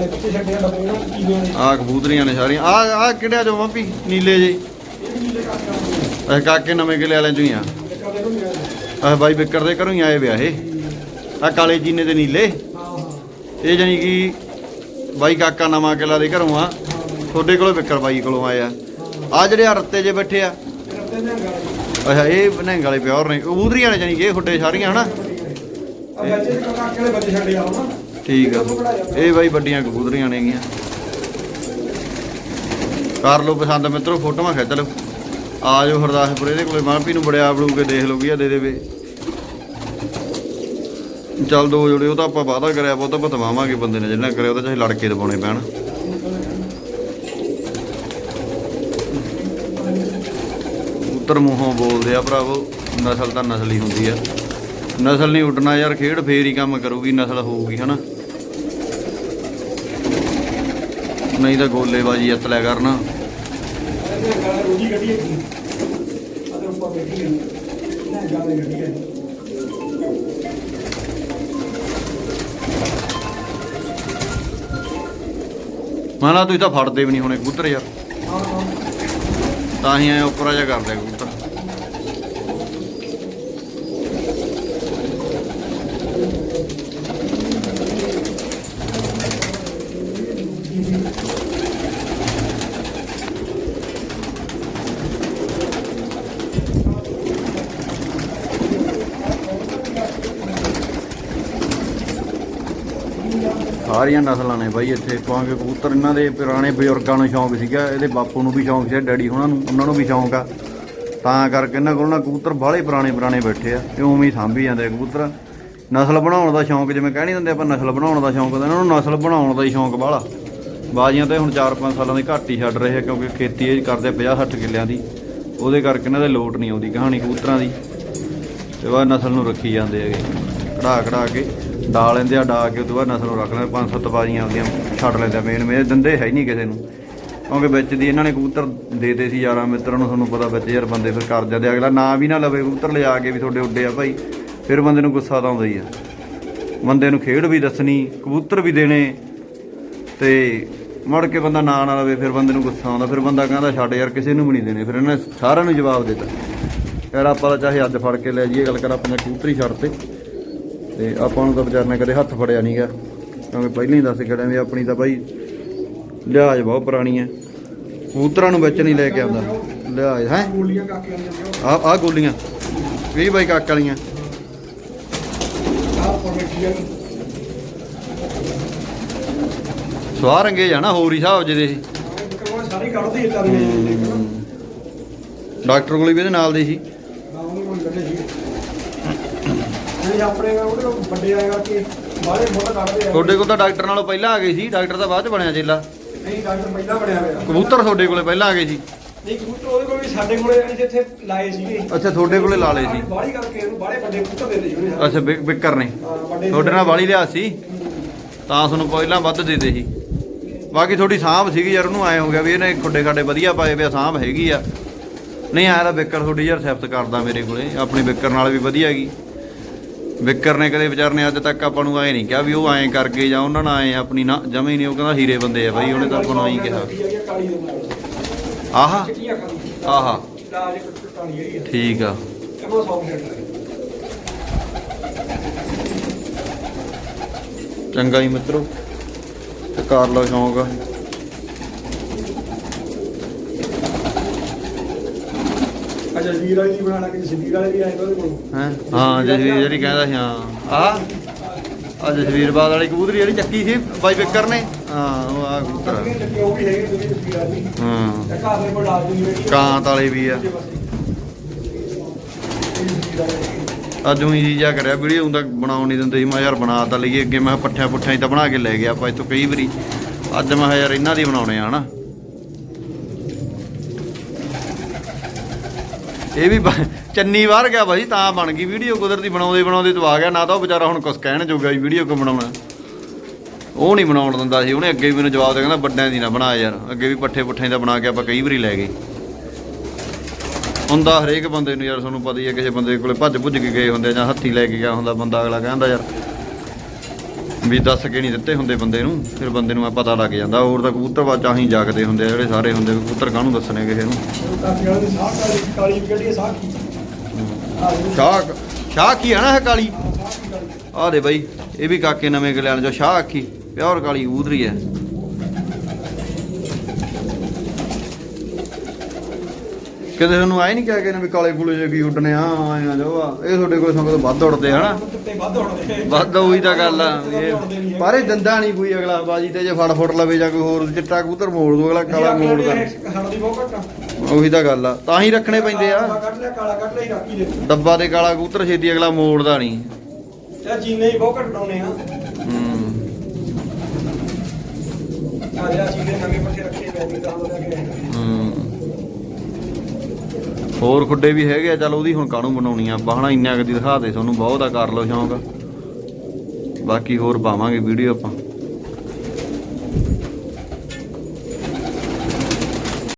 ਛੱਡੇ ਆ ਨੇ ਕਬੂਤਰੀਆਂ ਨੇ ਸਾਰੀਆਂ। ਆ ਆ ਕਿਹੜਿਆ ਜੋ ਮੰਪੀ ਨੀਲੇ ਜੇ ਇਹ ਕਾਕਾ ਨਵੇਂ ਕਿਲੇ ਵਾਲਿਆਂ ਚੋਂ ਹੀ ਆ। ਬਾਈ ਵਿਕਰ ਦੇ ਘਰੋਂ ਹੀ ਆਏ ਵਿਆ ਇਹ। ਆ ਕਾਲੇ ਜੀਨੇ ਤੇ ਨੀਲੇ। ਇਹ ਜਾਨੀ ਕਿ ਬਾਈ ਕਾਕਾ ਨਵਾਂ ਕਿਲਾ ਦੇ ਘਰੋਂ ਆ। ਤੁਹਾਡੇ ਕੋਲੋਂ ਵਿਕਰ ਬਾਈ ਕੋਲੋਂ ਆਏ ਆ। ਆ ਜਿਹੜੇ ਆ ਰੱਤੇ ਜੇ ਬੈਠੇ ਆ। ਅੱਛਾ ਇਹ ਬਨੰਗ ਵਾਲੇ ਪਿਓਰ ਨੇ। ਕਬੂਤਰੀਆਂ ਨੇ ਜਾਨੀ ਕਿ ਇਹ ਖੁੱਡੇ ਸਾਰੀਆਂ ਹਨਾ? ਆ ਬੱਚੇ ਦੇ ਕਾਕੇ ਵਾਲੇ ਬੱਚੇ ਛੱਡੇ ਆ ਹੁਣ ਠੀਕ ਆ। ਇਹ ਬਾਈ ਵੱਡੀਆਂ ਕਬੂਤਰੀਆਂ ਨੇਗੀਆਂ ਕਰ ਲਓ ਪਸੰਦ ਮਿੱਤਰੋ, ਫੋਟੋਆਂ ਖਿੱਚ ਲਓ। ਆ ਜਾਓ ਹਰਦਾਸਪੁਰ, ਇਹਦੇ ਕੋਲੇ ਮਾਂਪੀ ਨੂੰ ਬੜਿਆ ਬੜੂ ਕੇ ਦੇਖ ਲਓ ਵੀ ਆ ਦੇ ਦੇਵੇ। ਚੱਲ ਦੋ ਜੋੜੇ, ਉਹ ਤਾਂ ਆਪਾਂ ਵਾਅਦਾ ਕਰਿਆ ਵਾ ਉਹ ਤਾਂ ਬਤਵਾਵਾਂਗੇ ਬੰਦੇ ਨੇ ਜਿਹਨਾਂ ਕਰਿਆ ਉਹ ਚਾਹੇ ਲੜ ਕੇ ਦਬਾਉਣੇ ਪੈਣ। ਉੱਤਰ ਮੂੰਹੋਂ ਬੋਲਦੇ ਆ ਭਰਾਵੋ, ਨਸਲ ਤਾਂ ਨਸਲੀ ਹੁੰਦੀ ਆ। ਨਸਲ ਨਹੀਂ ਉੱਡਣਾ ਯਾਰ, ਖੇਡ ਫੇਰ ਹੀ ਕੰਮ ਕਰੂਗੀ, ਨਸਲ ਹੋਊਗੀ, ਹਨਾ? ਨਹੀਂ ਤਾਂ ਗੋਲੇਬਾਜੀ ਜਿੱਤ ਲਿਆ ਕਰਨਾ। ਮਾਨਾ ਤੁਸੀਂ ਤਾਂ ਫੜਦੇ ਵੀ ਨਹੀਂ ਹੋਣੇ ਕਬੂਤਰ ਯਾਰ। ਤਾਂ ਹੀ ਐ ਉੱਪਰਾ ਜਿਹਾ ਕਰਦੇ ਆ ਕਬੂਤਰ। ਸਾਰੀਆਂ ਨਸਲਾਂ ਨੇ ਬਾਈ ਇੱਥੇ ਕਿਉਂਕਿ ਕਬੂਤਰ ਇਹਨਾਂ ਦੇ ਪੁਰਾਣੇ ਬਜ਼ੁਰਗਾਂ ਨੂੰ ਸ਼ੌਂਕ ਸੀਗਾ, ਇਹਦੇ ਬਾਪੂ ਨੂੰ ਵੀ ਸ਼ੌਂਕ ਸੀ, ਡੈਡੀ ਉਹਨਾਂ ਨੂੰ ਉਹਨਾਂ ਨੂੰ ਵੀ ਸ਼ੌਂਕ ਆ। ਤਾਂ ਕਰਕੇ ਇਹਨਾਂ ਕੋਲ ਨਾ ਕਬੂਤਰ ਬਾਹਲੇ ਪੁਰਾਣੇ ਪੁਰਾਣੇ ਬੈਠੇ ਆ, ਤੇ ਉਵੇਂ ਹੀ ਸਾਂਭੀ ਜਾਂਦੇ ਆ ਕਬੂਤਰ। ਨਸਲ ਬਣਾਉਣ ਦਾ ਸ਼ੌਂਕ ਜਿਵੇਂ ਕਹਿ ਨਹੀਂ ਦਿੰਦੇ ਆਪਾਂ, ਨਸਲ ਬਣਾਉਣ ਦਾ ਸ਼ੌਂਕ ਇਹਨਾਂ ਨੂੰ ਨਸਲ ਬਣਾਉਣ ਦਾ ਹੀ ਸ਼ੌਂਕ ਬਾਹਲਾ। ਬਾਜ਼ੀਆਂ ਤਾਂ ਹੁਣ 4-5 ਸਾਲਾਂ ਦੀ ਘੱਟ ਹੀ ਛੱਡ ਰਹੇ ਆ ਕਿਉਂਕਿ ਖੇਤੀ ਇਹ ਕਰਦੇ 50-60 ਕਿੱਲਿਆਂ ਦੀ। ਉਹਦੇ ਕਰਕੇ ਇਹਨਾਂ ਦੇ ਲੋਟ ਨਹੀਂ ਆਉਂਦੀ ਕਹਾਣੀ ਕਬੂਤਰਾਂ ਦੀ। ਤੇ ਬਾਅਦ ਨਸਲ ਨੂੰ ਰੱਖੀ ਜਾਂਦੇ ਹੈਗੇ। ਕਢਾ ਕਢਾ ਕੇ ਡਾ ਲੈਂਦੇ ਆ ਡਾ ਕੇ ਉਦੋਂ ਬਾਅਦ ਨਸਲ ਨੂੰ ਰੱਖ ਲੈਂਦੇ ਪੰਜ ਸੱਤ ਬਾਜ਼ੀਆਂ ਆਉਂਦੀਆਂ, ਛੱਡ ਲੈਂਦੇ ਆ ਮੇਨ ਮੇਰੇ ਦਿੰਦੇ ਹੈ ਹੀ ਨਹੀਂ ਕਿਸੇ ਨੂੰ। ਕਿਉਂਕਿ ਵਿੱਚ ਦੀ ਇਹਨਾਂ ਨੇ ਕਬੂਤਰ ਦੇਤੇ ਸੀ ਯਾਰਾਂ ਮਿੱਤਰਾਂ ਨੂੰ, ਤੁਹਾਨੂੰ ਪਤਾ ਵਿੱਚ ਯਾਰ ਬੰਦੇ ਫਿਰ ਕਰ ਜਾਂਦੇ ਅਗਲਾ ਨਾ ਵੀ ਨਾ ਲਵੇ ਕਬੂਤਰ ਲਿਆ ਕੇ ਵੀ ਤੁਹਾਡੇ ਉੱਡੇ ਆ ਭਾਈ। ਫਿਰ ਬੰਦੇ ਨੂੰ ਗੁੱਸਾ ਤਾਂ ਆਉਂਦਾ ਹੀ ਆ। ਬੰਦੇ ਨੂੰ ਖੇਡ ਵੀ ਦੱਸਣੀ, ਕਬੂਤਰ ਵੀ ਦੇਣੇ ਤੇ ਮੁੜ ਕੇ ਬੰਦਾ ਨਾ ਨਾ ਲਵੇ ਫਿਰ ਬੰਦੇ ਨੂੰ ਗੁੱਸਾ ਆਉਂਦਾ ਫਿਰ ਬੰਦਾ ਕਹਿੰਦਾ ਛੱਡ ਯਾਰ ਕਿਸੇ ਨੂੰ ਵੀ ਨਹੀਂ ਦੇਣੇ ਫਿਰ ਇਹਨੇ ਸਾਰਿਆਂ ਨੂੰ ਜਵਾਬ ਦਿੱਤਾ। ਯਾਰ ਆਪਾਂ ਤਾਂ ਚਾਹੇ ਅੱਜ ਫੜ ਕੇ ਲੈ ਜਾਈਏ ਗੱਲ ਕਰ ਆਪਣੇ ਕਬੂਤਰੀ ਛੱਡ ਤੇ। ਤੇ ਆਪਾਂ ਨੂੰ ਤਾਂ ਵਿਚਾਰ ਨੇ ਕਦੇ ਹੱਥ ਫੜਿਆ ਨਹੀਂਗਾ ਕਿਉਂਕਿ ਪਹਿਲਾਂ ਹੀ ਦੱਸ ਕੇ ਵੀ ਆਪਣੀ ਤਾਂ ਬਾਈ ਲਿਹਾਜ਼ ਬਹੁਤ ਪੁਰਾਣੀ ਹੈ। ਕਬੂਤਰਾਂ ਨੂੰ ਵਿੱਚ ਨਹੀਂ ਲੈ ਕੇ ਆਉਂਦਾ। ਲਿਹਾਜ਼ ਹੈ? ਆ ਆ ਗੋਲੀਆਂ। ਵੀ ਬਾਈ ਕੱਕ ਵਾਲੀਆਂ ਆਹ ਉੱਪਰ ਬੈਠੀ ਹੈ ਸਵਾਹ ਰੰਗੇ ਜਾਣਾ ਹੋਰ ਹੀ ਹਿਸਾਬ ਜਿਹਦੇ ਇਹ। ਕਰਵਾ ਸਾਰੀ ਕੱਢਦੀ ਇਦਾਂ ਦੀ ਹੈ। ਡਾਕਟਰ ਕੋਲ ਵੀ ਇਹਦੇ ਨਾਲ ਦੇ ਸੀ। ਹਾਂ ਉਹਨੂੰ ਕੋਈ ਕੱਢੇ ਸੀ ਇਹ ਆਪਣੇ ਉਹਦੇ ਕੋਲ ਵੱਡੇ ਆ ਕਰਕੇ ਬਾਹਲੇ ਮੁੱਢ ਕੱਢਦੇ ਆ ਤੁਹਾਡੇ ਕੋਲ ਤਾਂ ਡਾਕਟਰ ਨਾਲੋਂ ਪਹਿਲਾਂ ਆ ਗਏ ਸੀ। ਡਾਕਟਰ ਤਾਂ ਬਾਅਦ ਚ ਬਣਿਆ ਚੇਲਾ। ਨਹੀਂ ਡਾਕਟਰ ਪਹਿਲਾਂ ਬਣਿਆ ਹੋਇਆ ਕਬੂਤਰ ਤੁਹਾਡੇ ਕੋਲੇ ਪਹਿਲਾਂ ਆ ਗਏ ਸੀ। ਨਹੀਂ ਕਬੂਤਰ ਉਹਦੇ ਕੋਲ ਵੀ ਸਾਡੇ ਕੋਲੇ ਅਸੀਂ ਇੱਥੇ ਲਾਏ ਸੀਗੇ ਅੱਛਾ ਤੁਹਾਡੇ ਕੋਲੇ ਲਾ ਲਏ ਸੀ। ਬਾਹਲੀ ਕਰਕੇ ਇਹਨੂੰ ਬਾਹਲੇ ਵੱਡੇ ਕਬੂਤਰ ਦੇ ਜੀ ਉਹਨੇ ਅੱਛਾ ਵਿਕਰ ਨੇ। ਤੁਹਾਡੇ ਨਾਲ ਵਾਲੀ ਲਿਆ ਸੀ। ਤਾਂ ਤੁਹਾਨੂੰ ਪਹਿਲਾਂ ਵੱਧ ਦੇ ਦੇ ਸੀ। ਬਾਕੀ ਤੁਹਾਡੀ ਸਾਂਭ ਸੀਗੀ ਯਾਰ, ਉਹਨੂੰ ਐ ਹੋ ਗਿਆ ਵੀ ਇਹਨੇ ਖੁੱਡੇ ਖਾਡੇ ਵਧੀਆ ਪਾਏ ਪਿਆ ਸਾਂਭ ਹੈਗੀ ਆ। ਨਹੀਂ ਆਇਆ ਤਾਂ ਵਿਕਰ ਤੁਹਾਡੀ ਯਾਰ ਸਿਫਤ ਕਰਦਾ ਮੇਰੇ ਕੋਲੇ, ਆਪਣੀ ਵਿਕਰ ਨਾਲ ਵੀ ਵਧੀਆ ਹੈਗੀ। ਵਿਕਰ ਨੇ ਕਦੇ ਵਿਚਾਰ ਨੇ ਅੱਜ ਤੱਕ ਆਪਾਂ ਨੂੰ ਐ ਨਹੀਂ ਕਿਹਾ ਵੀ ਉਹ ਐਂ ਕਰਕੇ ਜਾਂ ਉਹਨਾਂ ਨਾਲ ਐ ਆਪਣੀ ਨਾ, ਜਮੇ ਨਹੀਂ, ਉਹ ਕਹਿੰਦਾ ਹੀਰੇ ਬੰਦੇ ਆ ਬਾਈ, ਉਹਨੇ ਤਾਂ ਆਪਾਂ ਨੂੰ ਐਂ ਹੀ ਕਿਹਾ। ਕਾਲੀ ਦੇ ਆਹਾ ਆਹਾ। ਠੀਕ ਆ। ਚੰਗਾ ਹੀ ਮਿੱਤਰੋ। ਤੇ ਕਰ ਲਓ ਸ਼ੌਂਕ। ਅੱਛਾ ਵੀਰ ਵਾਲੀ ਬਣਾਣਾ ਕਿ ਸਿੱਧੀ ਵਾਲੇ ਵੀ ਆਏ ਉਹਦੇ ਕੋਲ? ਹੈ? ਹਾਂ ਜਸਵੀਰ ਜਿਹੜੀ ਕਹਿੰਦਾ ਸੀ ਹਾਂ। ਆ ਆ ਜਸਵੀਰ ਬਾਦ ਵਾਲੀ ਕਬੂਤਰੀ ਜਿਹੜੀ ਚੱਕੀ ਸੀ ਬਾਈ ਵਿਕਰ ਨੇ। ਹਾਂ ਉਹ ਆ ਕਬੂਤਰ ਆ। ਕੱਟੀਆਂ ਚੱਕੀਆਂ ਉਹ ਵੀ ਹੈਗੇ ਜਿਹੜੇ ਸਿੱਧੀ ਵਾਲੀ ਹਾਂ। ਇੱਕ ਘਰ ਦੇ ਕੋਲ ਡਾਲ ਦਿੰਦੀ ਹੈ ਕਾਂਤ ਵਾਲੇ ਵੀ ਆ। ਅੱਜ ਉਹੀ ਜੀ ਜਾ ਕਰਿਆ ਵੀਡੀਓ ਹੁੰਦਾ ਬਣਾਉਣ ਨਹੀਂ ਦਿੰਦੇ ਸੀ। ਮੈਂ ਯਾਰ ਬਣਾ ਤਾਂ ਲਈਏ, ਅੱਗੇ ਮੈਂ ਕਿਹਾ ਪੱਠਿਆਂ ਪੁੱਠਿਆਂ ਹੀ ਤਾਂ ਬਣਾ ਕੇ ਲੈ ਗਿਆ ਆਪਾਂ ਇੱਥੋਂ ਕਈ ਵਾਰੀ। ਅੱਜ ਮੈਂ ਕਿਹਾ ਯਾਰ ਇਹਨਾਂ ਦੀ ਬਣਾਉਣੇ ਆ, ਹਨਾ? ਇਹ ਵੀ ਚੰਨੀ ਬਾਹਰ ਗਿਆ ਬਾਈ ਤਾਂ ਬਣ ਗਈ ਵੀਡੀਓ। ਕੁਦਰਤੀ ਬਣਾਉਂਦੇ ਬਣਾਉਂਦੇ ਤੋਂ ਗਿਆ, ਨਾ ਤਾਂ ਉਹ ਵਿਚਾਰਾ ਹੁਣ ਕੁਛ ਕਹਿਣ ਜੋਗਾ ਵੀ ਵੀਡੀਓ ਕਿਉਂ ਬਣਾਉਣਾ? ਉਹ ਨਹੀਂ ਬਣਾਉਣ ਦਿੰਦਾ ਸੀ। ਉਹਨੇ ਅੱਗੇ ਵੀ ਮੈਨੂੰ ਜਵਾਬ ਦੇ ਕਹਿੰਦਾ ਵੱਡਿਆਂ ਦੀ ਨਾ ਬਣਾ ਯਾਰ। ਅੱਗੇ ਵੀ ਪੱਠੇ ਪੁੱਠੇ ਦਾ ਬਣਾ ਕੇ ਆਪਾਂ ਕਈ ਵਾਰੀ ਲੈ ਗਏ। ਹੁੰਦਾ ਹਰੇਕ ਬੰਦੇ ਨੂੰ ਯਾਰ ਤੁਹਾਨੂੰ ਪਤਾ ਹੀ ਹੈ ਕਿਸੇ ਬੰਦੇ ਕੋਲੇ ਭੱਜ ਭੁੱਜ ਕੇ ਗਏ ਹੁੰਦੇ ਆ ਜਾਂ ਹੱਥੀ ਲੈ ਕੇ ਗਿਆ ਹੁੰਦਾ ਬੰਦਾ ਅਗਲਾ ਕਹਿੰਦਾ ਯਾਰ ਵੀ ਦੱਸ ਕੇ ਨਹੀਂ ਦਿੱਤੇ ਹੁੰਦੇ ਬੰਦੇ ਨੂੰ, ਫਿਰ ਬੰਦੇ ਨੂੰ ਆ ਪਤਾ ਲੱਗ ਜਾਂਦਾ। ਹੋਰ ਤਾਂ ਕਬੂਤਰ ਬਾਅਦ ਚਾਹੀਂ ਜਾਗਦੇ ਹੁੰਦੇ ਆ, ਜਿਹੜੇ ਸਾਰੇ ਹੁੰਦੇ ਵੀ ਕਬੂਤਰ ਕਾਹਨੂੰ ਦੱਸਣੇ ਕਿਸੇ ਨੂੰ? ਸਾਹ ਕਾਲੀ ਕਾਲੀ ਸਾਹ ਕੀ ਆ ਸ਼ਾਹ ਸ਼ਾਹ ਕੀ ਆ ਨਾ ਇਹ ਕਾਲੀ। ਆਹ ਆ ਦੇ ਬਾਈ, ਇਹ ਵੀ ਕਾਕੇ ਨਵੇਂ ਗਲਿਆਂ ਚੋਂ ਸ਼ਾਹ ਆਖੀ ਪਿਓਰ ਕਾਲੀ ਕਬੂਤਰੀ ਹੈ। ਕਿਤੇ ਤੁਹਾਨੂੰ ਆਏ ਨਹੀਂ ਕਿਹਾ ਕਿ ਵੀ ਕਾਲੇ ਫੁੱਲੇ ਜੇ ਕੀ ਉੱਡਨੇ ਆ ਆਏ ਆ ਜਾਓ ਆ। ਇਹ ਤੁਹਾਡੇ ਕੋਲ ਸੰਗਤ ਵੱਧ ਉੱਡਦੇ ਹਨਾ? ਕੁੱਤੇ ਵੱਧ ਉਹੀ ਤਾਂ ਗੱਲ ਆ। ਪਰ ਇਹ ਦੰਦਾ ਨਹੀਂ ਕੋਈ ਅਗਲਾ ਬਾਜੀ ਤੇ ਜੇ ਫੜ ਫੁੱਟ ਲਵੇ ਜਾਂ ਕੋਈ ਹੋਰ ਚਿੱਟਾ ਕਬੂਤਰ ਮੋੜ ਦੋ ਅਗਲਾ ਕਾਲਾ ਘੱਟ ਆ। ਉਹੀ ਤਾਂ ਗੱਲ ਆ ਤਾਂ ਹੀ ਰੱਖਣੇ ਪੈਂਦੇ ਕਾਲਾ ਆ ਕਾਲਾ ਹੀ ਦੇ ਡੱਬਾ ਦੇ ਕਾਲਾ ਕਬੂਤਰ ਛੇਤੀ ਅਗਲਾ ਮੋੜਦਾ ਨਹੀਂ ਇਹ ਚੀਨੇ ਹੀ ਬਹੁਤ ਘੱਟ ਡਾਉਨੇ ਆ। ਹੂੰ। ਆ ਜਾ ਚੀਨੇ ਨਵੇਂ ਪੱਕੇ ਰੱਖੇ ਨੇ ਤਾਂ ਉਹ ਲੈ ਕੇ। ਹੋਰ ਖੁੱਡੇ ਵੀ ਹੈਗੇ ਆ, ਚੱਲ ਉਹਦੀ ਹੁਣ ਕਾਹਨੂੰ ਬਣਾਉਣੀ ਆ? ਬਾਹਣਾ ਇੰਨਾ ਕਦੀ ਦਿਖਾ ਦੇ ਤੁਹਾਨੂੰ ਬਹੁਤ ਆ, ਕਰ ਲਓ ਸ਼ੌਂਕ। ਬਾਕੀ ਹੋਰ ਪਾਵਾਂਗੇ ਵੀਡੀਓ ਆਪਾਂ।